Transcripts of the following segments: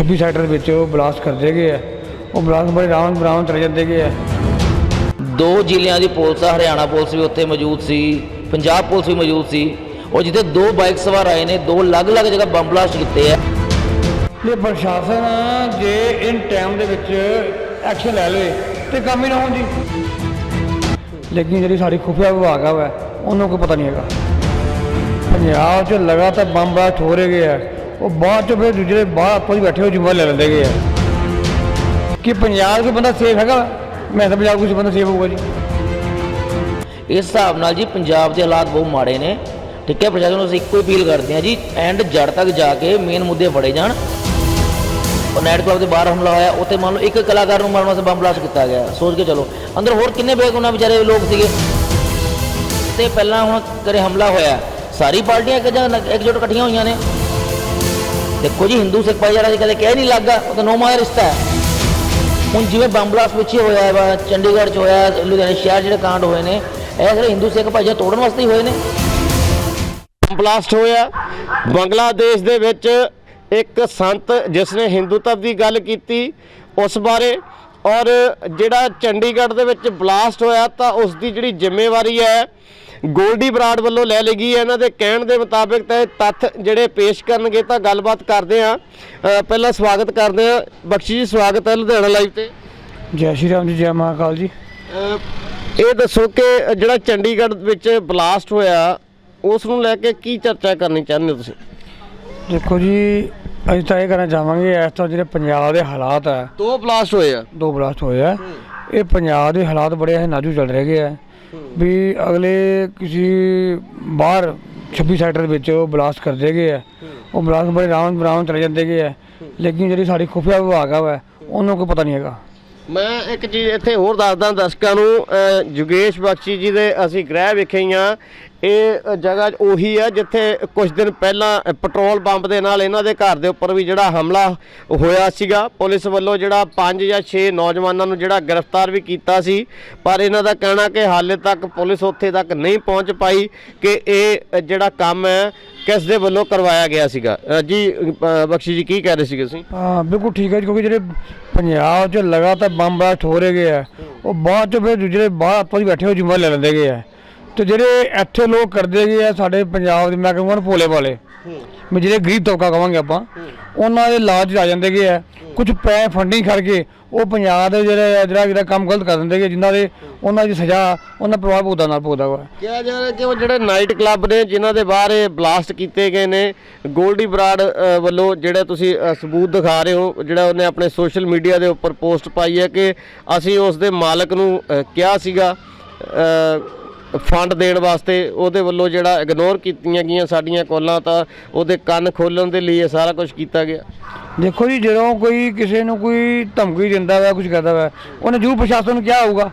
26 sector ਦੇ ਵਿੱਚ ਉਹ ਬਲਾਸਟ ਕਰਦੇ ਗਏ ਆ। ਉਹ ਬਲਾਸਟ ਬੜੇ ਰਾਮ ਬਰਾਮ ਚਲੇ ਜਾਂਦੇ ਗਏ ਆ। ਦੋ ਜ਼ਿਲ੍ਹਿਆਂ ਦੀ ਪੁਲਿਸ ਆ ਹਰਿਆਣਾ ਪੁਲਿਸ ਵੀ ਉੱਥੇ ਮੌਜੂਦ ਸੀ ਪੰਜਾਬ ਪੁਲਿਸ ਵੀ ਮੌਜੂਦ ਸੀ। ਉਹ ਜਿੱਥੇ ਦੋ ਬਾਈਕ ਸਵਾਰ ਆਏ ਨੇ ਦੋ ਅਲੱਗ-ਅਲੱਗ ਜਗ੍ਹਾ ਬੰਬ ਬਲਾਸਟ ਕੀਤੇ ਆ। ਇਹ ਪ੍ਰਸ਼ਾਸਨ ਜੇ ਇਨ ਟਾਈਮ ਦੇ ਵਿੱਚ ਐਕਸ਼ਨ ਲੈ ਲਵੇ ਤੇ ਕੰਮ ਹੀ ਨਾ ਹੋਣ ਜੀ ਲੇਕਿਨ ਜਿਹੜੀ ਸਾਡੀ ਖੁਫੀਆ ਵਿਭਾਗ ਆ ਉਹਨੂੰ ਕੋਈ ਪਤਾ ਨਹੀਂ ਹੈਗਾ। ਪੰਜਾਬ 'ਚ ਲਗਾਤਾਰ ਬੰਬ ਬਲਾਸਟ ਹੋ ਰਹੇ ਗਏ ਆ। ਉਹ ਬਾਅਦ 'ਚ ਫਿਰ ਦੂਜੇ ਬਾਹਰ ਆਪੋ ਹੀ ਬੈਠੇ ਹੋ ਜ਼ਿੰਮੇਵਾਰ ਲੈ ਲੈਂਦੇ ਗਏ ਆ। ਕਿ ਪੰਜਾਬ 'ਚ ਬੰਦਾ ਸੇਫ ਹੈਗਾ? ਮੈਂ ਤਾਂ ਪੰਜਾਬ ਕੋਈ ਬੰਦਾ ਸੇਫ ਹੋਊਗਾ ਜੀ। ਇਸ ਹਿਸਾਬ ਨਾਲ ਜੀ ਪੰਜਾਬ ਦੇ ਹਾਲਾਤ ਬਹੁਤ ਮਾੜੇ ਨੇ। ਠੀਕ ਹੈ, ਪ੍ਰਸ਼ਾਸਨ ਨੂੰ ਅਸੀਂ ਇੱਕੋ ਅਪੀਲ ਕਰਦੇ ਹਾਂ ਜੀ, ਐਂਡ ਜੜ ਤੱਕ ਜਾ ਕੇ ਮੇਨ ਮੁੱਦੇ ਫੜੇ ਜਾਣ। ਉਹ ਨਾਈਟ ਕਲੱਬ ਦੇ ਬਾਹਰ ਹਮਲਾ ਹੋਇਆ, ਉੱਥੇ ਮੰਨ ਲਓ ਇੱਕ ਕਲਾਕਾਰ ਨੂੰ ਮਾਰਨ ਵਾਸਤੇ ਬੰਬ ਬਲਾਸਟ ਕੀਤਾ ਗਿਆ। ਸੋਚ ਕੇ ਚਲੋ। ਅੰਦਰ ਹੋਰ ਕਿੰਨੇ ਬੇਗੁਨਾਹ ਵਿਚਾਰੇ ਲੋਕ ਸੀਗੇ? ਤੇ ਪਹਿਲਾਂ ਹੁਣ ਕਰੇ ਹਮਲਾ ਹੋਇਆ। ਸਾਰੀ ਪਾਰਟੀਆਂ ਇੱਕ ਜਗ੍ਹਾ ਇਕਜੁੱਟ ਇਕੱਠੀਆਂ ਹੋਈਆਂ ਨੇ। ਦੇਖੋ ਜੀ, ਹਿੰਦੂ ਸਿੱਖ ਭਾਈਚਾਰਾ ਜੀ ਕਦੇ ਕਹਿ ਨਹੀਂ ਲੱਗਾ, ਉਹ ਤਾਂ ਨੋ ਰਿਸ਼ਤਾ ਹੈ। ਹੁਣ ਜਿਵੇਂ ਬੰਬ ਬਲਾਸਟ ਪਿੱਛੇ ਹੋਇਆ ਵਾ, ਚੰਡੀਗੜ੍ਹ ਚ ਹੋਇਆ, ਲੁਧਿਆਣੇ ਸ਼ਹਿਰ ਜਿਹੜੇ ਕਾਂਡ ਹੋਏ ਨੇ, ਇਹ ਸਾਰੇ ਹਿੰਦੂ ਸਿੱਖ ਭਾਈਚਾਰਾ ਤੋੜਨ ਵਾਸਤੇ ਹੀ ਹੋਏ ਨੇ। ਬਲਾਸਟ ਹੋਇਆ। ਬੰਗਲਾਦੇਸ਼ ਦੇ ਵਿੱਚ ਇੱਕ ਸੰਤ ਜਿਸ ਨੇ ਹਿੰਦੂਤਵ ਦੀ ਗੱਲ ਕੀਤੀ ਉਸ ਬਾਰੇ, ਔਰ ਜਿਹੜਾ ਚੰਡੀਗੜ੍ਹ ਦੇ ਵਿੱਚ ਬਲਾਸਟ ਹੋਇਆ ਤਾਂ ਉਸ ਦੀ ਜਿਹੜੀ ਜ਼ਿੰਮੇਵਾਰੀ ਹੈ ਗੋਲਡੀ ਬਰਾੜ ਵੱਲੋਂ ਲੈ ਲਈ ਗਈ ਹੈ। ਇਹਨਾਂ ਦੇ ਕਹਿਣ ਦੇ ਮੁਤਾਬਿਕ ਤਾਂ ਇਹ ਤੱਥ ਜਿਹੜੇ ਪੇਸ਼ ਕਰਨਗੇ ਤਾਂ ਗੱਲਬਾਤ ਕਰਦੇ ਆ ਪਹਿਲਾਂ ਸਵਾਗਤ ਕਰਦੇ ਆ ਬਖਸ਼ੀ ਜੀ ਸਵਾਗਤ ਹੈ ਲੁਧਿਆਣਾ ਲਾਈਵ ਤੇ। ਜੈ ਸ਼੍ਰੀ ਰਾਮ ਜੀ ਜੈ ਮਹਾਕਾਲ ਜੀ। ਇਹ ਦੱਸੋ ਕਿ ਜਿਹੜਾ ਚੰਡੀਗੜ੍ਹ ਵਿੱਚ ਬਲਾਸਟ ਹੋਇਆ ਉਸ ਨੂੰ ਲੈ ਕੇ ਕੀ ਚਰਚਾ ਕਰਨੀ ਚਾਹੁੰਦੇ ਹੋ ਤੁਸੀਂ? ਦੇਖੋ ਜੀ ਅਸੀਂ ਤਾਂ ਇਹ ਕਹਿਣਾ ਚਾਹਾਂਗੇ ਇਸ ਤੋਂ ਜਿਹੜੇ ਪੰਜਾਬ ਦੇ ਹਾਲਾਤ ਆ। ਦੋ ਬਲਾਸਟ ਹੋਏ ਆ। ਦੋ ਬਲਾਸਟ ਹੋਏ ਆ। ਇਹ ਪੰਜਾਬ ਦੇ ਹਾਲਾਤ ਬੜੇ ਹੈ ਨਾਜ਼ੁਕ ਚੱਲ ਰਹੇ ਗਏ ਆ। ਵੀ ਅਗਲੇ ਕਿਸੇ ਬਾਹਰ 26 ਸੈਕਟਰ ਵਿੱਚ ਉਹ ਬਲਾਸਟ ਕਰਦੇ ਗਏ ਆ। ਉਹ ਬਲਾਸਟ ਬੜੇ ਰਾਮ ਬਰਾਮ ਚਲੇ ਜਾਂਦੇ ਗਏ ਆ। ਲੇਕਿਨ ਜਿਹੜੀ ਸਾਡੀ ਖੁਫੀਆ ਵਿਭਾਗ ਆ ਵਾ ਉਹਨੂੰ ਕੋਈ ਪਤਾ ਨਹੀਂ ਹੈਗਾ। ਮੈਂ ਇੱਕ ਚੀਜ਼ ਇੱਥੇ ਹੋਰ ਦੱਸਦਾ ਦਰਸ਼ਕਾਂ ਨੂੰ ਅਹ, ਜੁਗੇਸ਼ ਬਖਸ਼ੀ ਜੀ ਦੇ ਅਸੀਂ ਗ੍ਰਹਿ ਵੇਖੇ ਹਾਂ ਇਹ ਜਗ੍ਹਾ ਉਹੀ ਹੈ ਜਿੱਥੇ ਕੁਝ ਦਿਨ ਪਹਿਲਾਂ ਪੈਟਰੋਲ ਪੰਪ ਦੇ ਨਾਲ ਇਹਨਾਂ ਦੇ ਘਰ ਦੇ ਉੱਪਰ ਵੀ ਜਿਹੜਾ ਹਮਲਾ ਹੋਇਆ ਸੀਗਾ। ਪੁਲਿਸ ਵੱਲੋਂ ਜਿਹੜਾ 5 ਜਾਂ 6 ਨੌਜਵਾਨਾਂ ਨੂੰ ਜਿਹੜਾ ਗ੍ਰਿਫਤਾਰ ਵੀ ਕੀਤਾ ਸੀ, ਪਰ ਇਹਨਾਂ ਦਾ ਕਹਿਣਾ ਕਿ ਹਾਲੇ ਤੱਕ ਪੁਲਿਸ ਉੱਥੇ ਤੱਕ ਨਹੀਂ ਪਹੁੰਚ ਪਾਈ ਕਿ ਇਹ ਜਿਹੜਾ ਕੰਮ ਹੈ ਕਿਸ ਦੇ ਵੱਲੋਂ ਕਰਵਾਇਆ ਗਿਆ ਸੀਗਾ। ਜੀ ਬਖਸ਼ੀ ਜੀ, ਕੀ ਕਹਿ ਰਹੇ ਸੀਗੇ ਤੁਸੀਂ? ਹਾਂ, ਬਿਲਕੁਲ ਠੀਕ ਹੈ ਕਿਉਂਕਿ ਜਿਹੜੇ ਪੰਜਾਬ 'ਚ ਲਗਾਤਾਰ ਬੰਬ ਬਲਾਸਟ ਹੋ ਰਹੇ ਗਏ ਆ, ਉਹ ਬਾਅਦ 'ਚ ਫਿਰ ਦੂਜੇ ਬਾਹਰ ਆਪਾਂ ਹੀ ਬੈਠੇ ਹੋ ਜਿੰਮਾ ਲੈ ਲੈਂਦੇ ਗਏ ਆ। ਤੇ ਜਿਹੜੇ ਇੱਥੇ ਲੋਕ ਕਰਦੇ ਗਏ ਆ, ਸਾਡੇ ਪੰਜਾਬ ਦੇ, ਮੈਂ ਕਹਾਂਗਾ ਨਾ ਭੋਲੇ ਵਾਲੇ ਵੀ ਜਿਹੜੇ ਗਰੀਬ ਤਬਕਾ ਕਹਾਂਗੇ ਆਪਾਂ, ਉਹਨਾਂ ਦੇ ਲਾਜ ਆ ਜਾਂਦੇ ਗਏ ਆ। ਕੁਝ ਪੈ ਫੰਡਿੰਗ ਕਰਕੇ ਉਹ ਪੰਜਾਬ ਦੇ ਜਿਹੜੇ ਜਿਹੜਾ ਜਿਹੜਾ ਕੰਮ ਗਲਤ ਕਰ ਦਿੰਦੇ ਗਏ ਜਿਨ੍ਹਾਂ ਦੇ ਉਹਨਾਂ ਦੀ ਸਜ਼ਾ, ਉਹਨਾਂ ਪ੍ਰਭਾਵ ਭੁਗਤਦਾ ਨਾਲ ਭੁਗਤਦਾ ਵਾ। ਕਿਹਾ ਜਾ ਰਿਹਾ ਕਿ ਉਹ ਜਿਹੜੇ ਨਾਈਟ ਕਲੱਬ ਨੇ, ਜਿਨ੍ਹਾਂ ਦੇ ਬਾਹਰ ਇਹ ਬਲਾਸਟ ਕੀਤੇ ਗਏ ਨੇ ਗੋਲਡੀ ਬਰਾੜ ਵੱਲੋਂ ਜਿਹੜਾ ਤੁਸੀਂ ਸਬੂਤ ਦਿਖਾ ਰਹੇ ਹੋ, ਜਿਹੜਾ ਉਹਨੇ ਆਪਣੇ ਸੋਸ਼ਲ ਮੀਡੀਆ ਦੇ ਉੱਪਰ ਪੋਸਟ ਪਾਈ ਹੈ ਕਿ ਅਸੀਂ ਉਸ ਦੇ ਮਾਲਕ ਨੂੰ ਕਿਹਾ ਸੀਗਾ ਫੰਡ ਦੇਣ ਵਾਸਤੇ ਉਹਦੇ ਵੱਲੋਂ ਜਿਹੜਾ ਇਗਨੋਰ ਕੀਤੀਆਂ ਗਈਆਂ ਸਾਡੀਆਂ ਕੋਲਾਂ ਤਾਂ ਉਹਦੇ ਕੰਨ ਖੋਲਣ ਦੇ ਲਈ ਇਹ ਸਾਰਾ ਕੁਝ ਕੀਤਾ ਗਿਆ। ਦੇਖੋ ਜੀ, ਜਦੋਂ ਕੋਈ ਕਿਸੇ ਨੂੰ ਕੋਈ ਧਮਕੀ ਦਿੰਦਾ ਵਾ ਕੁਝ ਕਰਦਾ ਵਾ, ਉਹਨੇ ਜੂ ਪ੍ਰਸ਼ਾਸਨ ਨੂੰ ਕਿਹਾ ਹੋਊਗਾ।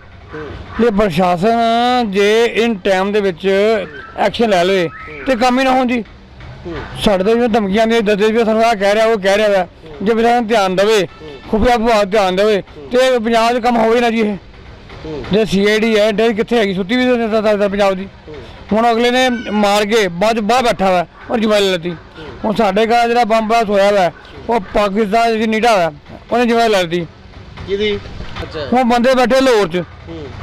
ਇਹ ਪ੍ਰਸ਼ਾਸਨ ਜੇ ਇਨ ਟਾਈਮ ਦੇ ਵਿੱਚ ਐਕਸ਼ਨ ਲੈ ਲਵੇ ਤੇ ਕੰਮ ਹੀ ਨਾ ਹੋਣ ਜੀ। ਸਾਡੇ ਤੋਂ ਜਿਵੇਂ ਧਮਕੀਆਂ ਦੇ ਦੱਸਦੇ ਵੀ ਸਾਨੂੰ ਆਹ ਕਹਿ ਰਿਹਾ, ਉਹ ਕਹਿ ਰਿਹਾ ਵਾ। ਜੇ ਪ੍ਰਸ਼ਾਸਨ ਧਿਆਨ ਦੇਵੇ, ਖੁਫੀਆ ਵਿਭਾਗ ਧਿਆਨ ਦੇਵੇ ਤੇ ਪੰਜਾਬ 'ਚ ਕੰਮ ਹੋਵੇ ਨਾ ਜੀ ਇਹ। ਜੇ ਸੀਆਈਡੀ ਹੈ ਡੇ ਕਿੱਥੇ ਹੈਗੀ? ਸੁੱਤੀ ਵੀ ਤਾਂ ਪੰਜਾਬ ਦੀ। ਹੁਣ ਅਗਲੇ ਨੇ ਮਾਰ ਕੇ ਬਾਅਦ 'ਚ ਬਾਹਰ ਬੈਠਾ ਵਾ ਔਰ ਜਵਾਈ ਲੱਤੀ। ਹੁਣ ਸਾਡੇ ਘਰ ਜਿਹੜਾ ਬੰਬ ਬਲਾਸਟ ਹੋਇਆ ਵਾ ਉਹ ਪਾਕਿਸਤਾਨ ਦੀ ਨੀਡਾ ਵਾ ਉਹਨੇ ਜਵਾਈ ਲੱਤੀ। ਕਿਹਦੀ? ਅੱਛਾ। ਹੁਣ ਬੰਦੇ ਬੈਠੇ ਲਾਹੌਰ 'ਚ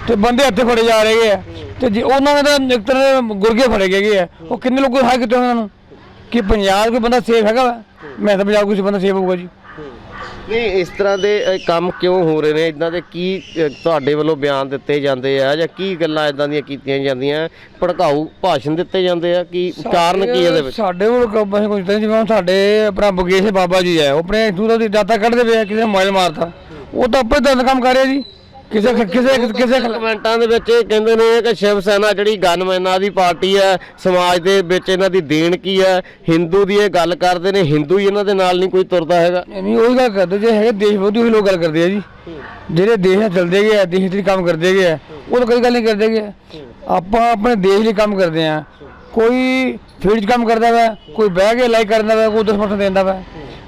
ਤੇ ਬੰਦੇ ਇੱਥੇ ਫੜੇ ਜਾ ਰਹੇ ਆ। ਤੇ ਜੇ ਉਹਨਾਂ ਦੇ ਤਾਂ ਇੱਕ ਤਰ੍ਹਾਂ ਦੇ ਗੁਰਗੇ ਫੜੇ ਗਏ ਆ। ਉਹ ਕਿੰਨੇ ਲੋਕ ਹਾਇ ਕਿਤੇ ਉਹਨਾਂ ਨੂੰ? ਕਿ ਪੰਜਾਬ ਕੋਈ ਬੰਦਾ ਸੇਫ ਹੈਗਾ ਵਾ? ਮੈਂ ਤਾਂ ਪੰਜਾਬ ਕੋਈ ਬੰਦਾ ਸੇਫ ਹੋਊਗਾ ਜੀ। ਨਹੀਂ ਇਸ ਤਰ੍ਹਾਂ ਦੇ ਅ, ਕੰਮ ਕਿਉਂ ਹੋ ਰਹੇ ਨੇ? ਇਦਾਂ ਦੇ ਕੀ ਅ, ਤੁਹਾਡੇ ਵੱਲੋਂ ਬਿਆਨ ਦਿੱਤੇ ਜਾਂਦੇ ਆ ਜਾਂ ਕੀ ਗੱਲਾਂ ਇਦਾਂ ਦੀਆਂ ਕੀਤੀਆਂ ਜਾਂਦੀਆਂ? ਭੜਕਾਊ ਭਾਸ਼ਣ ਦਿੱਤੇ ਜਾਂਦੇ ਆ ਕੀ ਕਾਰਨ ਕੀ ਇਹਦੇ ਵਿੱਚ? ਸਾਡੇ ਕੋਲ ਕ- ਅਸੀਂ ਕੁਝ ਤਾਂ ਜਿਵੇਂ ਹੁਣ ਸਾਡੇ ਆਪਣਾ ਬਗੇਸ਼ ਬਾਬਾ ਜੀ ਹੈ ਉਹ ਆਪਣੇ ਦੂਰ ਦੀ ਦਾਤਾ ਕੱਢਦੇ ਪਏ ਆ, ਕਿਸੇ ਨੇ ਮੋਬਾਈਲ ਮਾਰਤਾ। ਉਹ ਤਾਂ ਆਪੇ ਦੰਦ ਕੰਮ ਕਰ ਰਿਹਾ ਜੀ। ਕਿਸੇ ਕਿਸੇ ਕਿਸੇ ਕਮੈਂਟਾਂ ਦੇ ਵਿੱਚ ਇਹ ਕਹਿੰਦੇ ਨੇ ਕਿ ਸ਼ਿਵ ਸੈਨਾ ਜਿਹੜੀ ਗਨਮੈਨਾਂ ਦੀ ਪਾਰਟੀ ਹੈ ਸਮਾਜ ਦੇ ਵਿੱਚ ਇਹਨਾਂ ਦੀ ਦੇਣ ਕੀ ਹੈ ਹਿੰਦੂ ਦੀ ਇਹ ਗੱਲ ਕਰਦੇ ਨੇ ਹਿੰਦੂ ਹੀ ਇਹਨਾਂ ਦੇ ਨਾਲ ਨਹੀਂ ਕੋਈ ਤੁਰਦਾ ਹੈਗਾ। ਨਹੀਂ ਉਹੀ ਗੱਲ ਕਰਦੇ ਜੇ ਹੈਗੇ ਦੇਸ਼ ਵਿਰੋਧੀ ਉਹੀ ਲੋਕ ਗੱਲ ਕਰਦੇ ਆ ਜੀ। ਜਿਹੜੇ ਦੇਸ਼ ਨਾਲ ਚੱਲਦੇ ਗਏ ਆ ਦੇਸ਼ ਲਈ ਕੰਮ ਕਰਦੇ ਗਏ ਆ ਉਹ ਤਾਂ ਕੋਈ ਗੱਲ ਨਹੀਂ ਕਰਦੇ ਗਏ ਆਪਾਂ ਆਪਣੇ ਦੇਸ਼ ਲਈ ਕੰਮ ਕਰਦੇ ਆ। ਕੋਈ ਫੀਲਡ ਕੰਮ ਕਰਦਾ ਵਾ ਕੋਈ ਬਹਿ ਕੇ ਲਾਈਕ ਕਰਦਾ ਵਾ ਕੋਈ ਦਸਮਰਥਨ ਦਿੰਦਾ ਵਾ।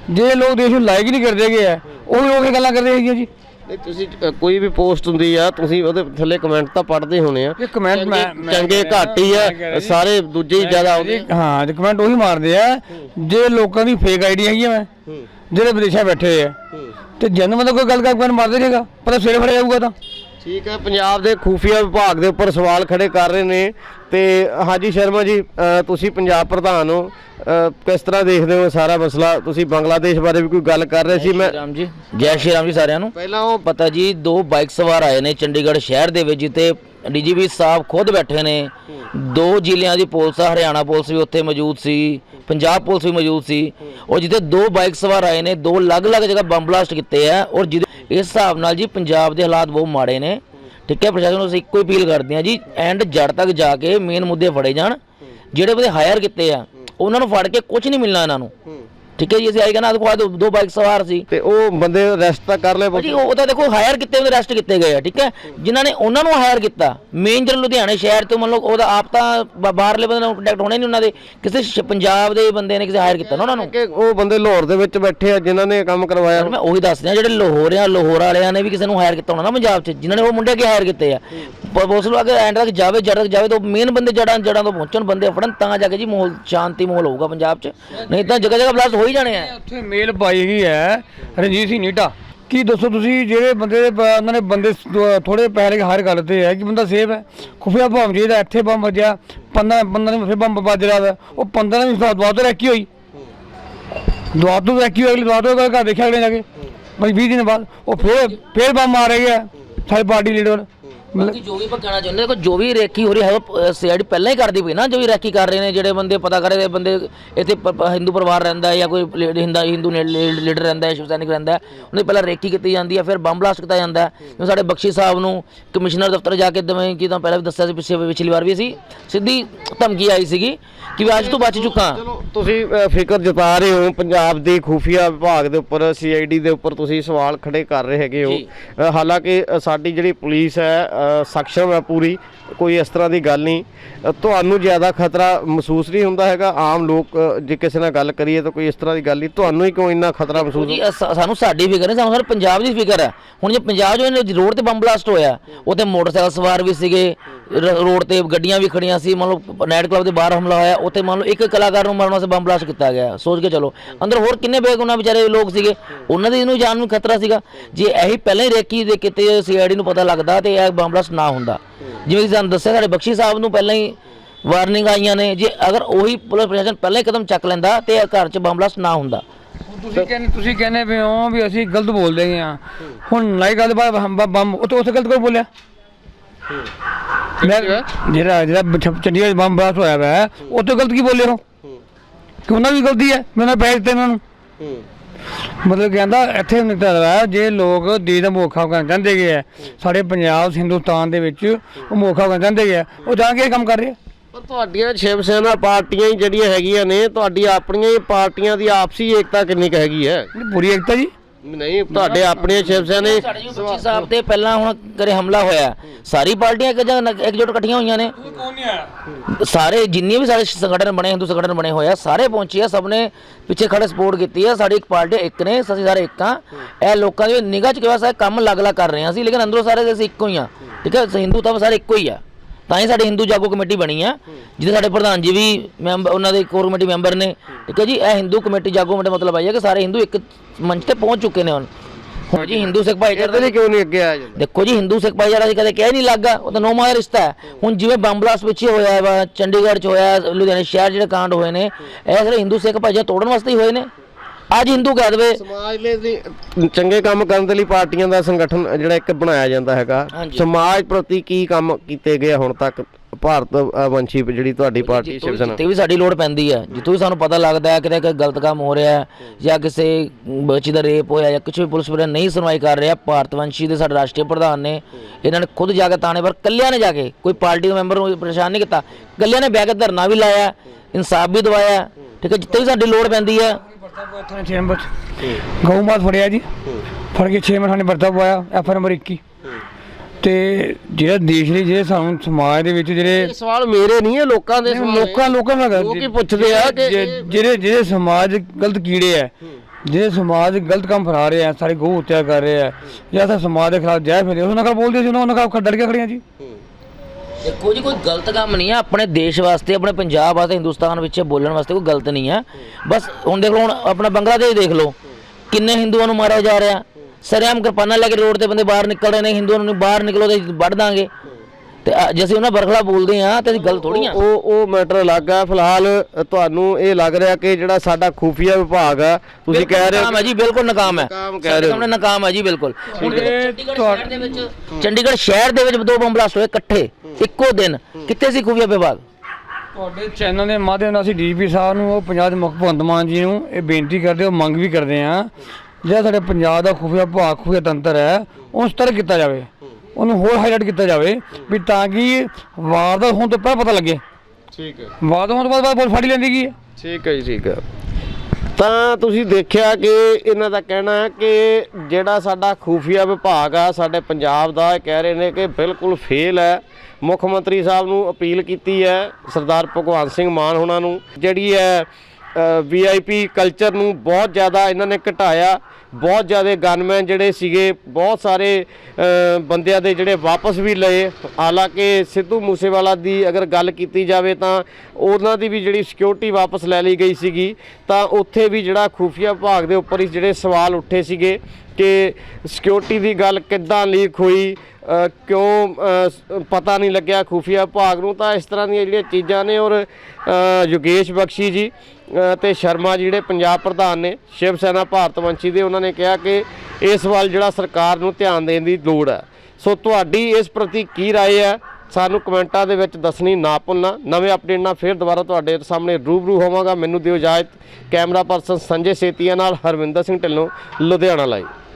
ਜੇ ਲੋਕ ਦੇਸ਼ ਨੂੰ ਲਾਈਕ ਹੀ ਨਹੀਂ ਕਰਦੇ ਗਏ ਆ ਉਹ ਲੋਕ ਇਹ ਗੱਲਾਂ ਕਰਦੇ ਹੈਗੇ ਜੀ। ਨਹੀਂ ਤੁਸੀਂ ਅ, ਕੋਈ ਵੀ ਪੋਸਟ ਹੁੰਦੀ ਆ ਤੁਸੀਂ ਉਹਦੇ ਥੱਲੇ ਕਮੈਂਟ ਤਾਂ ਪੜ੍ਹਦੇ ਹੋਣੇ ਆ। ਇਹ ਕਮੈਂਟ ਮੈਂ ਚੰਗੇ- ਚੰਗੇ ਘੱਟ ਹੀ ਆ ਸਾਰੇ ਦੂਜੇ ਹੀ ਜ਼ਿਆਦਾ ਆਉਂਦੇ ਹਾਂ ਤੇ ਕਮੈਂਟ ਉਹੀ ਮਾਰਦੇ ਆ ਜੇ ਲੋਕਾਂ ਦੀ ਫੇਕ ਆਈਡੀ ਹੈਗੀ ਆ ਮੈਂ ਜਿਹੜੇ ਵਿਦੇਸ਼ਾਂ ਬੈਠੇ ਆ ਤੇ ਜਨ ਮਤਲਬ ਕੋਈ ਗੱਲ ਕਰ ਮਾਰਦੇ ਨਹੀਂਗਾ ਪਤਾ ਸਵੇਰੇ ਫੜਿਆ ਜਾਊਗਾ ਤਾਂ। ਠੀਕ ਹੈ ਪੰਜਾਬ ਦੇ ਖੂਫੀਆ ਵਿਭਾਗ ਦੇ ਉੱਪਰ ਸਵਾਲ ਖੜੇ ਕਰ ਰਹੇ ਨੇ ਤੇ ਹਾਜੀ ਸ਼ਰਮਾ ਜੀ ਤੁਸੀਂ ਪੰਜਾਬ ਪ੍ਰਧਾਨ ਹੋ ਕਿਸ ਤਰ੍ਹਾਂ ਦੇਖਦੇ ਹੋ ਸਾਰਾ ਮਸਲਾ? ਤੁਸੀਂ ਬੰਗਲਾਦੇਸ਼ ਬਾਰੇ ਵੀ ਕੋਈ ਗੱਲ ਕਰ ਰਹੇ ਸੀ? ਮੈਂ ਰਾਮ ਜੀ ਜੈ ਸ਼੍ਰੀ ਰਾਮ ਜੀ ਸਾਰਿਆਂ ਨੂੰ। ਪਹਿਲਾਂ ਉਹ ਪਤਾ ਜੀ ਦੋ ਬਾਈਕ ਸਵਾਰ ਆਏ ਨੇ ਚੰਡੀਗੜ੍ਹ ਸ਼ਹਿਰ ਦੇ ਵਿੱਚ ਜਿੱਥੇ ਡੀਜੀਪੀ ਸਾਹਿਬ ਖੁਦ ਬੈਠੇ ਨੇ। ਦੋ ਜ਼ਿਲ੍ਹਿਆਂ ਦੀ ਪੁਲਿਸ ਆ ਹਰਿਆਣਾ ਪੁਲਿਸ ਵੀ ਉੱਥੇ ਮੌਜੂਦ ਸੀ ਪੰਜਾਬ ਪੁਲਿਸ ਵੀ ਮੌਜੂਦ ਸੀ। ਔਰ ਜਿੱਥੇ ਦੋ ਬਾਈਕ ਸਵਾਰ ਆਏ ਨੇ ਦੋ ਅਲੱਗ-ਅਲੱਗ ਜਗ੍ਹਾ ਬੰਬ ਬਲਾਸਟ ਕੀਤੇ ਆ ਔਰ ਜਿਹਦੇ ਇਸ ਹਿਸਾਬ ਨਾਲ ਜੀ ਪੰਜਾਬ ਦੇ ਹਾਲਾਤ ਬਹੁਤ ਮਾੜੇ ਨੇ। ਠੀਕ ਹੈ, ਪ੍ਰਸ਼ਾਸਨ ਨੂੰ ਅਸੀਂ ਇੱਕੋ ਹੀ ਅਪੀਲ ਕਰਦੇ ਹਾਂ ਜੀ ਐਂਡ ਜੜ ਤੱਕ ਜਾ ਕੇ ਮੇਨ ਮੁੱਦੇ ਫੜੇ ਜਾਣ। ਜਿਹੜੇ ਉਹਦੇ ਹਾਇਰ ਕੀਤੇ ਆ, ਉਹਨਾਂ ਨੂੰ ਫੜ ਕੇ ਕੁਝ ਨਹੀਂ ਮਿਲਣਾ ਇਹਨਾਂ ਨੂੰ। ਠੀਕ ਹੈ ਜੀ ਅਸੀਂ ਆਈ ਕਹਿੰਦਾ ਦੇਖੋ ਆਹ ਦੋ ਬਾਈਕ ਸਵਾਰ ਸੀ। ਤੇ ਉਹ ਬੰਦੇ ਅਰੈਸਟ ਤਾਂ ਕਰ ਲਏ ਜੀ ਉਹ ਤਾਂ ਦੇਖੋ ਹਾਇਰ ਕੀਤੇ ਉਹਦੇ ਅਰੈਸਟ ਕੀਤੇ ਗਏ ਆ ਠੀਕ ਹੈ? ਜਿਨ੍ਹਾਂ ਨੇ ਉਹਨਾਂ ਨੂੰ ਹਾਇਰ ਕੀਤਾ। ਮੇਨ ਜਿਹੜਾ ਲੁਧਿਆਣੇ ਸ਼ਹਿਰ ਤੋਂ ਮੰਨ ਲਓ ਉਹਦਾ ਆਪ ਤਾਂ ਬਾਹਰਲੇ ਬੰਦੇ ਨਾਲ ਕੰਟੈਕਟ ਹੋਣੇ ਨਹੀਂ ਉਹਨਾਂ ਦੇ। ਕਿਸੇ ਪੰਜਾਬ ਦੇ ਬੰਦੇ ਨੇ ਕਿਸੇ ਹਾਇਰ ਕੀਤਾ ਨਾ ਉਹਨਾਂ ਨੂੰ। ਕਿ ਉਹ ਬੰਦੇ ਲਾਹੌਰ ਦੇ ਵਿੱਚ ਬੈਠੇ ਆ ਜਿਨ੍ਹਾਂ ਨੇ ਕੰਮ ਕਰਵਾਇਆ। ਮੈਂ ਉਹੀ ਦੱਸ ਰਿਹਾ ਜਿਹੜੇ ਲਾਹੌਰ ਆ ਲਾਹੌਰ ਵਾਲਿਆਂ ਨੇ ਵੀ ਕਿਸੇ ਨੂੰ ਹਾਇਰ ਕੀਤਾ ਹੋਣਾ ਨਾ ਪੰਜਾਬ 'ਚ ਜਿਨ੍ਹਾਂ ਨੇ ਉਹ ਮੁੰਡੇ ਅੱਗੇ ਹਾਇਰ ਕੀਤੇ ਆ। ਪੁਲਿਸ ਨੂੰ ਅਗਰ ਐਂਡ ਤੱਕ ਜਾਵੇ ਜੜ ਤੱਕ ਜਾਵੇ ਤਾਂ ਮੇਨ ਬੰਦੇ ਜੜਾਂ ਜੜਾਂ ਤੋਂ ਪਹੁੰਚਣ ਬੰਦੇ ਫੜਨ ਤਾਂ ਜਾ ਕੇ ਜੀ ਮਾਹੌਲ ਸ਼ਾਂਤੀ ਮਾਹੌਲ ਹੋਊਗਾ ਪੰਜਾਬ 'ਚ। ਨਹੀਂ ਤਾਂ ਜਗ੍ਹਾ ਜਗ੍ਹਾ ਬਲਾਸਟ ਹੋ ਹੀ ਜਾਣੇ ਆ। ਉੱਥੇ ਮੇਲ ਪਾਈ ਗਈ ਹੈ, ਰਣਜੀਤ ਸਿੰਘ ਨੀਟਾ। ਕੀ ਦੱਸੋ ਤੁਸੀਂ, ਜਿਹੜੇ ਬੰਦੇ ਦੇ ਪ- ਉਹਨਾਂ ਨੇ ਬੰਦੇ ਥੋੜੇ ਪੈਸੇ ਹਰ ਗੱਲ ਤੇ ਹੈ ਕਿ ਬੰਦਾ ਸੇਫ ਹੈ? ਖੁਫੀਆ ਬੰਬ ਜੀ ਇੱਥੇ ਬੰਬ ਵੱਜਿਆ 15 15 ਦਿਨ ਫਿਰ ਬੰਬ ਵੱਜ ਰਿਹਾ ਵਾ। ਉਹ 15 ਦਿਨ ਬਾਅਦ ਤੋਂ ਰੈਕੀ ਹੋਈ। ਦੁਆ ਤੋਂ ਰੈਕੀ ਹੋਈ, ਅਗਲੀ ਦੁਆ ਤੋਂ ਘਰ ਦੇਖਿਆ ਅਗਲੇ ਜਾ ਕੇ। ਬਈ 20 ਦਿਨ ਬਾਅਦ, ਉਹ ਫਿਰ ਫਿਰ ਬੰਬ ਮਾਰ ਰਹੇ ਆ ਸਾਡੀ ਪਾਰਟੀ ਲੀਡਰ ਬਾਕੀ ਜੋ ਵੀ ਆਪਾਂ ਕਹਿਣਾ ਚਾਹੁੰਦੇ ਦੇਖੋ ਜੋ ਵੀ ਰੇਕੀ ਹੋ ਰਹੀ ਹੈ ਸੀਆਈਡੀ ਪਹਿਲਾਂ ਹੀ ਕਰਦੀ ਪਈ ਨਾ ਜੋ ਵੀ ਰੇਕੀ ਕਰ ਰਹੇ ਨੇ ਜਿਹੜੇ ਬੰਦੇ ਪਤਾ ਕਰ ਰਹੇ ਨੇ, ਬੰਦੇ ਇੱਥੇ ਪ- ਪ- ਹਿੰਦੂ ਪਰਿਵਾਰ ਰਹਿੰਦਾ ਹੈ ਜਾਂ ਕੋਈ ਹਿੰਦਾ ਹਿੰਦੂ ਨੇ- ਲੀਡਰ ਰਹਿੰਦਾ ਹੈ ਸ਼ਿਵ ਸੈਨਿਕ ਰਹਿੰਦਾ ਹੈ ਉਹਨੇ ਪਹਿਲਾਂ ਰੇਕੀ ਕੀਤੀ ਜਾਂਦੀ ਹੈ ਫਿਰ ਬੰਬ ਬਲਾਸਟ ਕੀਤਾ ਜਾਂਦਾ ਹੈ। ਜਿਵੇਂ ਸਾਡੇ ਬਖਸ਼ੀ ਸਾਹਿਬ ਨੂੰ ਕਮਿਸ਼ਨਰ ਦਫ਼ਤਰ ਜਾ ਕੇ ਦਵੇਂ ਕਿ ਤਾਂ ਪਹਿਲਾਂ ਵੀ ਦੱਸਿਆ ਸੀ ਪਿਛੇ ਪਿਛਲੀ ਵਾਰ ਵੀ ਅਸੀਂ ਸਿੱਧੀ ਧਮਕੀ ਆਈ ਸੀਗੀ ਕਿ ਵੀ ਅੱਜ ਤੋਂ ਬਚ ਚੁੱਕਾ। ਚਲੋ ਤੁਸੀਂ ਅ, ਫਿਕਰ ਜਤਾ ਰਹੇ ਹੋ ਪੰਜਾਬ ਦੇ ਖੂਫੀਆ ਵਿਭਾਗ ਦੇ ਉੱਪਰ ਸੀਆਈਡੀ ਦੇ ਉੱਪਰ ਤੁਸੀਂ ਸਵਾਲ ਖੜੇ ਕਰ ਰਹੇ ਹੈਗੇ ਹੋ। ਜੀ। ਅ, ਹਾਲਾਂਕਿ ਅ, ਸਾਡੀ ਜਿਹੜੀ ਪੁਲਿਸ ਹੈ ਸક્ષਮ ਹੈ ਪੂਰੀ ਕੋਈ ਇਸ ਤਰ੍ਹਾਂ ਦੀ ਗੱਲ ਨਹੀਂ। ਤੁਹਾਨੂੰ ਜ਼ਿਆਦਾ ਖਤਰਾ ਮਹਿਸੂਸ ਨਹੀਂ ਹੁੰਦਾ ਹੈਗਾ? ਆਮ ਲੋਕ ਜੇ ਕਿਸੇ ਨਾਲ ਗੱਲ ਕਰੀਏ ਤਾਂ ਕੋਈ ਇਸ ਤਰ੍ਹਾਂ ਦੀ ਗੱਲ ਨਹੀਂ। ਤੁਹਾਨੂੰ ਹੀ ਕਿਉਂ ਇੰਨਾ ਖਤਰਾ ਮਹਿਸੂਸ ਜੀ ਅਸ- ਸਾਨੂੰ ਸਾਡੀ ਫਿਕਰ ਨਹੀਂ ਸਾਨੂੰ ਸਾਰੇ ਪੰਜਾਬ ਦੀ ਫਿਕਰ ਹੈ। ਹੁਣ ਜੇ ਪੰਜਾਬ ਜੋ ਰੋਡ ਤੇ ਬੰਬ ਬਲਾਸਟ ਹੋਇਆ ਉੱਥੇ ਮੋਟਰਸਾਈਕਲ ਸਵਾਰ ਵੀ ਸੀਗੇ ਰੋਡ ਤੇ ਗੱਡੀਆਂ ਵੀ ਖੜੀਆਂ ਸੀ, ਮੰਨ ਲਓ ਨਾਈਟ ਕਲੱਬ ਦੇ ਬਾਹਰ ਹਮਲਾ ਹੋਇਆ, ਉੱਥੇ ਮੰਨ ਲਓ ਇੱਕ ਕਲਾਕਾਰ ਨੂੰ ਮਾਰਨ ਵਾਸਤੇ ਬੰਬ ਬਲਾਸਟ ਕੀਤਾ ਗਿਆ। ਸੋਚ ਕੇ ਚਲੋ। ਅੰਦਰ ਹੋਰ ਕਿੰਨੇ ਬੇਗੁਨਾਹ ਵਿਚਾਰੇ ਲੋਕ ਸੀਗੇ? ਉਹਨਾਂ ਦੀ ਨੂੰ ਜਾਨ ਨੂੰ ਖਤਰਾ ਸੀਗਾ। ਜੇ ਇਹੀ ਪਹਿਲਾਂ ਹੀ ਰੇਕੀ ਦੇ ਕਿਤੇ ਸੀਆਈਡੀ ਨੂੰ ਪਤਾ ਲੱਗਦਾ ਤੇ ਇਹ ਬੰਬ ਬਲਾਸਟ ਨਾ ਹੁੰਦਾ। ਜਿਵੇਂ ਕਿ ਸਾਨੂੰ ਦੱਸਿਆ, ਸਾਡੇ ਬਖਸ਼ੀ ਸਾਹਿਬ ਨੂੰ ਪਹਿਲਾਂ ਹੀ ਵਾਰਨਿੰਗ ਆਈਆਂ ਨੇ। ਜੇ ਅਗਰ ਉਹੀ ਪੁਲਿਸ ਪ੍ਰਸ਼ਾਸਨ ਪਹਿਲਾਂ ਹੀ ਕਦਮ ਚੱਕ ਲੈਂਦਾ ਤੇ ਇਹ ਘਰ 'ਚ ਬੰਬ ਬਲਾਸਟ ਨਾ ਹੁੰਦਾ। ਤੁਸੀਂ ਕਹਿੰਦੇ ਤੁਸੀਂ ਕਹਿੰਦੇ ਵੀ ਹੋ ਵੀ ਅਸੀਂ ਗਲਤ ਬੋਲਦੇ ਹਾਂ। ਹੁਣ ਨਹੀਂ ਗੱਲ ਬਾਤ ਬੰਬ ਉਹ ਤੋਂ ਉੱਥੇ ਗਲਤ ਕੋਈ ਬੋਲਿਆ? ਮੈਂ ਜਿਹੜਾ ਜਿਹੜਾ ਬ- ਚੰਡੀਗੜ੍ਹ ਬੰਬ ਬਲਾਸਟ ਹੋਇਆ ਵਾ ਉਹ ਤੋਂ ਗਲਤ ਕੀ ਬੋਲੇ ਹੋ? ਕਿ ਉਹਨਾਂ ਦੀ ਗਲਤੀ ਹੈ? ਮੈਂ ਉਹਨਾਂ ਪੈਸੇ ਦਿੱਤੇ ਉਹਨਾਂ ਨੂੰ। ਮਤਲਬ ਕਹਿੰਦਾ ਇੱਥੇ ਨਿਕਲਦਾ ਜੇ ਲੋਕ ਦੇਸ਼ ਦਾ ਮੋਖਾ ਕਰਨਾ ਚਾਹੁੰਦੇ ਗਏ ਆ ਸਾਡੇ ਪੰਜਾਬ ਹਿੰਦੁਸਤਾਨ ਦੇ ਵਿੱਚ ਉਹ ਮੋਖਾ ਕਰਨਾ ਚਾਹੁੰਦੇ ਗਏ ਆ ਉਹ ਜਾ ਕੇ ਇਹ ਕੰਮ ਕਰ ਰਹੇ ਆ? ਪਰ ਤੁਹਾਡੀਆਂ ਸ਼ਿਵ ਸੈਨਾ ਪਾਰਟੀਆਂ ਹੀ ਜਿਹੜੀਆਂ ਹੈਗੀਆਂ ਨੇ ਤੁਹਾਡੀ ਆਪਣੀਆਂ ਹੀ ਪਾਰਟੀਆਂ ਦੀ ਆਪਸੀ ਏਕਤਾ ਕਿੰਨੀ ਕੁ ਹੈਗੀ ਹੈ? ਪੂਰੀ ਏਕਤਾ ਜੀ। ਨਹੀਂ, ਤੁਹਾਡੇ ਆਪਣੇ ਸ਼ਿਵ ਸੈਨੇ ਸਾਡੇ ਜੀ ਸਾਹਿਬ ਤੇ ਪਹਿਲਾਂ ਹੁਣ ਕਰੇ ਹਮਲਾ ਹੋਇਆ। ਸਾਰੀ ਪਾਰਟੀਆਂ ਇੱਕ ਜਗ੍ਹਾ ਇਕਜੁੱਟ ਇਕੱਠੀਆਂ ਹੋਈਆਂ ਨੇ। ਸਾਰੇ ਜਿੰਨੇ ਵੀ ਸਾਡੇ ਸੰਗਠਨ ਬਣੇ, ਹਿੰਦੂ ਸੰਗਠਨ ਬਣੇ ਹੋਏ ਆ, ਸਾਰੇ ਪਹੁੰਚੇ ਆ, ਸਭ ਨੇ ਪਿੱਛੇ ਖੜੇ ਸਪੋਰਟ ਕੀਤੀ ਆ। ਸਾਡੀ ਇੱਕ ਪਾਰਟੀ ਇੱਕ ਨੇ, ਅਸੀਂ ਸਾਰੇ ਇੱਕ ਆ। ਇਹ ਲੋਕਾਂ ਦੀ ਨਿਗਾਹ ਚ ਕਿਹਾ ਸਾਰੇ ਕੰਮ ਅਲੱਗ-ਅਲੱਗ ਕਰ ਰਹੇ ਆ ਅਸੀਂ, ਲੇਕਿਨ ਅੰਦਰੋਂ ਸਾਰੇ ਅਸੀਂ ਇੱਕੋ ਹੀ ਆ। ਠੀਕ ਹੈ ਹਿੰਦੂ ਤਾਂ ਸਾਰੇ ਇੱਕੋ ਹੀ ਆ। ਤਾਂ ਹੀ ਸਾਡੀ ਹਿੰਦੂ ਜਾਗੋ ਕਮੇਟੀ ਬਣੀ ਆ ਜਿਹਦੇ ਸਾਡੇ ਪ੍ਰਧਾਨ ਜੀ ਵੀ ਮੈਂਬਰ ਉਹਨਾਂ ਦੇ ਕੋਰ ਕਮੇਟੀ ਮੈਂਬਰ ਨੇ। ਠੀਕ ਹੈ ਜੀ ਇਹ ਹਿੰਦੂ ਕਮੇਟੀ ਜਾਗੋ ਕਮੇਟੀ ਮਤਲਬ ਆਈ ਹੈ ਕਿ ਸਾਰੇ ਹਿੰਦੂ ਇੱਕ ਮੰਚ ਤੇ ਪਹੁੰਚ ਚੁੱਕੇ ਨੇ ਹੁਣ। ਹੁਣ ਜੀ ਹਿੰਦੂ ਸਿੱਖ ਭਾਈਚਾਰਾ ਲਈ ਕਿਉਂ ਨਹੀਂ ਅੱਗੇ ਆਇਆ ਜਾਂਦਾ? ਦੇਖੋ ਜੀ ਹਿੰਦੂ ਸਿੱਖ ਭਾਈਚਾਰਾ ਦੀ ਕਦੇ ਕਹਿ ਨਹੀਂ ਲੱਗਾ ਉਹ ਤਾਂ ਨੋਮਾ ਦਾ ਰਿਸ਼ਤਾ ਹੈ। ਹੁਣ ਜਿਵੇਂ ਬੰਬ ਬਲਾਸਟ ਪਿੱਛੇ ਹੋਇਆ ਵਾ ਚੰਡੀਗੜ੍ਹ ਚ ਹੋਇਆ ਲੁਧਿਆਣੇ ਸ਼ਹਿਰ ਜਿਹੜੇ ਕਾਂਡ ਹੋਏ ਨੇ ਇਹ ਸਾਰੇ ਹਿੰਦੂ ਸਿੱਖ ਭਾਈਚਾਰਾ ਤੋੜਨ ਵਾਸਤੇ ਹੀ ਹੋਏ ਨੇ। ਅੱਜ ਹਿੰਦੂ ਕਹਿ ਦੇਵੇ। ਸਮਾਜ ਲਈ ਚੰਗੇ ਕੰਮ ਕਰਨ ਦੇ ਲਈ ਪਾਰਟੀਆਂ ਦਾ ਸੰਗਠਨ ਜਿਹੜਾ ਇੱਕ ਬਣਾਇਆ ਜਾਂਦਾ ਹੈਗਾ। ਹਾਂਜੀ। ਸਮਾਜ ਪ੍ਰਤੀ ਕੀ ਕੰਮ ਕੀਤੇ ਗਏ ਹੁਣ ਤੱਕ? ਭਾਰਤ ਅ, ਵੰਸ਼ੀ ਜਿਹੜੀ ਤੁਹਾਡੀ ਪਾਰਟੀ ਸ਼ਿਵ ਸੈਨਾ ਜਿੱਥੇ ਵੀ ਸਾਡੀ ਲੋੜ ਪੈਂਦੀ ਹੈ ਜਿੱਥੋਂ ਵੀ ਸਾਨੂੰ ਪਤਾ ਲੱਗਦਾ ਹੈ ਕਿ ਕੋਈ ਗਲਤ ਕੰਮ ਹੋ ਰਿਹਾ ਹੈ ਜਾਂ ਕਿਸੇ ਬੱਚੀ ਦਾ ਰੇਪ ਹੋਇਆ ਜਾਂ ਕੁਝ ਵੀ ਪੁਲਿਸ ਵਾਲੇ ਨਹੀਂ ਸੁਣਵਾਈ ਕਰ ਰਿਹਾ ਭਾਰਤਵੰਸ਼ੀ ਦੇ ਸਾਡੇ ਰਾਸ਼ਟਰੀ ਪ੍ਰਧਾਨ ਨੇ ਇਹਨਾਂ ਨੇ ਖੁਦ ਜਾ ਕੇ ਥਾਣੇ ਪਰ ਕੱਲਿਆਂ ਨੇ ਜਾ ਕੇ ਕੋਈ ਪਾਰਟੀ ਦੇ ਮੈਂਬਰ ਨੂੰ ਪਰੇਸ਼ਾਨ ਨਹੀਂ ਕੀਤਾ। ਕੱਲਿਆਂ ਨੇ ਬਹਿ ਕੇ ਧਰਨਾ ਵੀ ਲਾਇਆ ਇਨਸਾਫ ਵੀ ਦਵਾਇਆ। ਠੀਕ ਹੈ ਜਿੱਥੇ ਵੀ ਸਾਡੀ ਲੋੜ ਪੈਂਦੀ ਹੈ ਥਾਣੇ 6 ਨੰਬਰ 'ਚ। ਗਊ ਮਾਤ ਫੜਿਆ ਜੀ। ਫੜ ਕੇ 6 ਮਹੀਨੇ ਵਰਤਾ ਪਵਾਇਆ ਐਫ ਨੰਬਰ 21 ਤੇ ਜਿਹੜਾ ਦੇਸ਼ ਲਈ ਜਿਹੜੇ ਸਾਨੂੰ ਸਮਾਜ ਦੇ ਵਿੱਚ ਜਿਹੜੇ ਸਵਾਲ ਮੇਰੇ ਨਹੀਂ ਹੈ ਲੋਕਾਂ ਦੇ ਸਵਾਲ ਲੋਕਾਂ ਲੋਕਾਂ ਦਾ ਲੋਕ ਪੁੱਛਦੇ ਆ ਕਿ ਜਿਹੜੇ ਜਿਹੜੇ ਸਮਾਜ ਗਲਤ ਕੀੜੇ ਆ ਜਿਹੜੇ ਸਮਾਜ ਗਲਤ ਕੰਮ ਫਰਾ ਰਹੇ ਆ ਸਾਰੇ ਗਊ ਹੱਤਿਆ ਕਰ ਰਹੇ ਆ ਜਾਂ ਸਮਾਜ ਦੇ ਖਿਲਾਫ ਜੈ ਫੈਲੇ ਉਹਨਾਂ ਨਾਲ ਬੋਲਦੇ ਸੀ ਉਹਨਾਂ ਨਾਲ ਡਰ ਕੇ ਖੜੀਆਂ ਜੀ। ਦੇਖੋ ਜੀ ਕੋਈ ਗਲਤ ਕੰਮ ਨਹੀਂ ਹੈ ਆਪਣੇ ਦੇਸ਼ ਵਾਸਤੇ ਆਪਣੇ ਪੰਜਾਬ ਵਾਸਤੇ ਹਿੰਦੁਸਤਾਨ ਵਿੱਚ ਬੋਲਣ ਵਾਸਤੇ ਕੋਈ ਗਲਤ ਨਹੀਂ ਹੈ ਬਸ ਹੁਣ ਦੇਖ ਲਓ ਹੁਣ ਆਪਣਾ ਬੰਗਲਾਦੇਸ਼ ਦੇਖ ਲਓ। ਕਿੰਨੇ ਹਿੰਦੂਆਂ ਨੂੰ ਮਾਰਿਆ ਜਾ ਰਿਹਾ। ਸਰੇਆਮ ਕਿਰਪਾਨਾਂ ਲੈ ਕੇ ਰੋਡ ਤੇ ਬੰਦੇ ਬਾਹਰ ਨਿਕਲ ਰਹੇ ਨੇ। ਹਿੰਦੂਆਂ ਨੂੰ ਬਾਹਰ ਨਿਕਲੋ ਤੇ ਵੱਢ ਦਾਂਗੇ। ਤੇ ਜੇ ਅਸੀਂ ਉਹਨਾਂ ਬਰਖਲਾ ਬੋਲਦੇ ਆ ਤੇ ਅਸੀਂ ਗੱਲ ਥੋੜੀ ਆ। ਉਹ ਉਹ ਮੈਟਰ ਅਲੱਗ ਹੈ ਫਿਲਹਾਲ ਤੁਹਾਨੂੰ ਇਹ ਲੱਗ ਰਿਹਾ ਕਿ ਜਿਹੜਾ ਸਾਡਾ ਖੂਫੀਆ ਵਿਭਾਗ ਆ ਤੁਸੀਂ ਕਹਿ ਰਹੇ ਨਕਾਮ ਹੈ ਜੀ ਬਿਲਕੁਲ ਨਕਾਮ ਹੈ ਨਕਾਮ ਕਹਿ ਸਾਡੇ ਰਹੇ ਹੋ। ਸਾਹਮਣੇ ਨਕਾਮ ਹੈ ਜੀ ਬਿਲਕੁਲ। ਹੁਣ ਚੰਡੀਗੜ੍ਹ ਸ਼ਹਿਰ ਦੇ ਵਿੱਚ ਚੰਡੀਗੜ੍ਹ ਸ਼ਹਿਰ ਦੇ ਵਿੱਚ ਦੋ ਬੰਬ ਬਲਾਸਟ ਹੋਏ ਇਕੱਠੇ। ਇੱਕੋ ਦਿਨ। ਕਿੱਥੇ ਸੀ ਖੂਫੀਆ ਵਿਭਾਗ ਤੁਹਾਡੇ ਚੈਨਲ ਦੇ ਮਾਧਿਅਮ ਨਾਲ ਅਸੀਂ ਡੀਜੀਪੀ ਸਾਹਿਬ ਨੂੰ ਉਹ ਪੰਜਾਬ ਦੇ ਮੁੱਖ ਭਗਵੰਤ ਮਾਨ ਜੀ ਨੂੰ ਇਹ ਬੇਨਤੀ ਕਰਦੇ ਹਾਂ ਮੰਗ ਵੀ ਕਰਦੇ ਹਾਂ ਜਿਹੜਾ ਸਾਡੇ ਪੰਜਾਬ ਦਾ ਖੁਫੀਆ ਵਿਭਾਗ ਖੁਫੀਆ ਤੰਤਰ ਹੈ ਉਹਨੂੰ ਸਤਰਕ ਕੀਤਾ ਜਾਵੇ। ਉਹਨੂੰ ਹੋਰ ਹਾਈਲਾਈਟ ਕੀਤਾ ਜਾਵੇ ਵੀ ਤਾਂ ਕਿ ਵਾਰਦਾਤ ਹੋਣ ਤੋਂ ਪਹਿਲਾਂ ਪਤਾ ਲੱਗੇ। ਠੀਕ ਹੈ। ਵਾਰਦਾਤ ਹੋਣ ਤੋਂ ਬਾਅਦ ਪੁਲਿਸ ਫੜੀ ਲੈਂਦੀ ਕੀ ਹੈ। ਠੀਕ ਹੈ ਜੀ ਠੀਕ ਹੈ। ਤਾਂ ਤੁਸੀਂ ਦੇਖਿਆ ਕਿ ਇਹਨਾਂ ਦਾ ਕਹਿਣਾ ਹੈ ਕਿ ਜਿਹੜਾ ਸਾਡਾ ਖੂਫੀਆ ਵਿਭਾਗ ਆ, ਸਾਡੇ ਪੰਜਾਬ ਦਾ, ਇਹ ਕਹਿ ਰਹੇ ਨੇ ਕਿ ਬਿਲਕੁਲ ਫੇਲ ਹੈ। ਮੁੱਖ ਮੰਤਰੀ ਸਾਹਿਬ ਨੂੰ ਅਪੀਲ ਕੀਤੀ ਹੈ, ਸਰਦਾਰ ਭਗਵੰਤ ਸਿੰਘ ਮਾਨ ਹੋਣਾ ਨੂੰ, ਜਿਹੜੀ ਹੈ ਵੀਆਈਪੀ ਕਲਚਰ ਨੂੰ ਬਹੁਤ ਜ਼ਿਆਦਾ ਇਹਨਾਂ ਨੇ ਘਟਾਇਆ। ਬਹੁਤ ਜ਼ਿਆਦਾ ਗਨਮੈਨ ਜਿਹੜੇ ਸੀਗੇ, ਬਹੁਤ ਸਾਰੇ ਬੰਦਿਆਂ ਦੇ ਜਿਹੜੇ ਵਾਪਸ ਵੀ ਲਏ। ਹਾਲਾਂਕਿ ਸਿੱਧੂ ਮੂਸੇਵਾਲਾ ਦੀ ਅਗਰ ਗੱਲ ਕੀਤੀ ਜਾਵੇ ਤਾਂ ਉਹਨਾਂ ਦੀ ਵੀ ਜਿਹੜੀ ਸਿਕਿਉਰਿਟੀ ਵਾਪਸ ਲੈ ਲਈ ਗਈ ਸੀਗੀ, ਤਾਂ ਉੱਥੇ ਵੀ ਜਿਹੜਾ ਖੂਫੀਆ ਵਿਭਾਗ ਦੇ ਉੱਪਰ ਹੀ ਜਿਹੜੇ ਸਵਾਲ ਉੱਠੇ ਸੀਗੇ। ਕਿ ਸਿਕਿਉਰਿਟੀ ਦੀ ਗੱਲ ਕਿੱਦਾਂ ਲੀਕ ਹੋਈ ਅ, ਕਿਉਂ ਅ, ਸ- ਪਤਾ ਨਹੀਂ ਲੱਗਿਆ ਖੂਫੀਆ ਵਿਭਾਗ ਨੂੰ ਤਾਂ ਇਸ ਤਰ੍ਹਾਂ ਦੀਆਂ ਜਿਹੜੀਆਂ ਚੀਜ਼ਾਂ ਨੇ ਔਰ ਅ, ਯੋਗੇਸ਼ ਬਖਸ਼ੀ ਜੀ ਅ, ਤੇ ਸ਼ਰਮਾ ਜੀ ਜਿਹੜੇ ਪੰਜਾਬ ਪ੍ਰਧਾਨ ਨੇ ਸ਼ਿਵ ਸੈਨਾ ਭਾਰਤ ਵੰਸ਼ੀ ਦੇ ਉਹਨਾਂ ਨੇ ਕਿਹਾ ਕਿ ਇਸ ਵੱਲ ਜਿਹੜਾ ਸਰਕਾਰ ਨੂੰ ਧਿਆਨ ਦੇਣ ਦੀ ਲੋੜ ਹੈ ਸੋ ਤੁਹਾਡੀ ਇਸ ਪ੍ਰਤੀ ਕੀ رائے ਹੈ ਸਾਨੂੰ ਕਮੈਂਟਾਂ ਦੇ ਵਿੱਚ ਦੱਸਣੀ ਨਾ ਭੁੱਲਣਾ ਨਵੇਂ ਅਪਡੇਟ ਨਾਲ ਫਿਰ ਦੁਬਾਰਾ ਤੁਹਾਡੇ ਸਾਹਮਣੇ ਰੂਬਰੂ ਹੋਵਾਂਗਾ ਮੈਨੂੰ ਦਿਓ ਇਜਾਜ਼ਤ ਕੈਮਰਾ ਪਰਸਨ ਸੰਜੇ ਸੇਤੀਆ ਨਾਲ ਹਰਵਿੰਦਰ ਸਿੰਘ ਢਿੱਲੋਂ ਲੁਧਿਆਣਾ ਲਾਈ